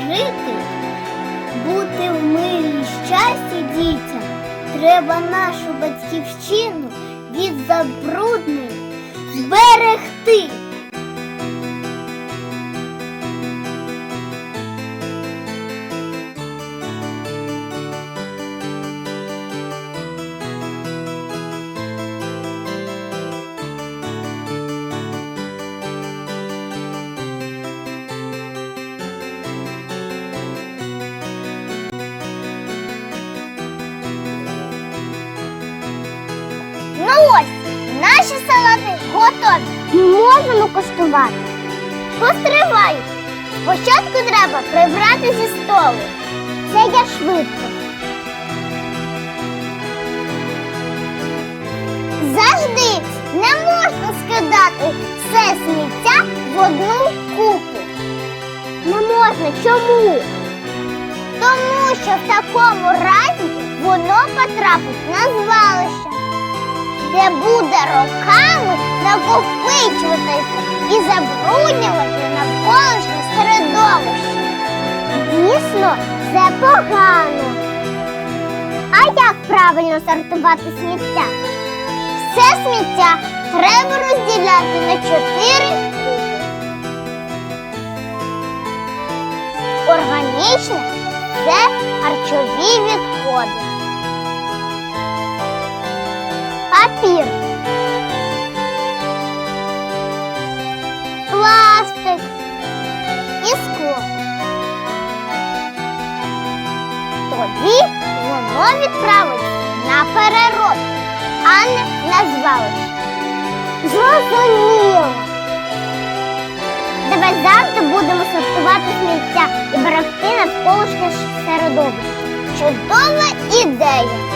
жити, бути в мирі щасті дітям, треба нашу батьківщину від забруднень зберегти. Ну ось, наші салати готові. Можемо коштувати. Постривай. Спочатку треба прибрати зі столу. Це я швидко. Завжди не можна скидати все сміття в одну купу. Не можна. Чому? Тому що в такому разі воно потрапить на звалище де буде роками накопичуватися і забруднювати навколишнє середовище. Дійсно, це погано. А як правильно сортувати сміття? Все сміття треба розділяти на чотири групи. Органічне це харчові відходи папір, пластик і скло. Тоді воно відправиться на переробку, а не на звалище. Зрозуміло. Давай завжди будемо сортувати сміття і берегти навколишнє середовище. Чудова ідея!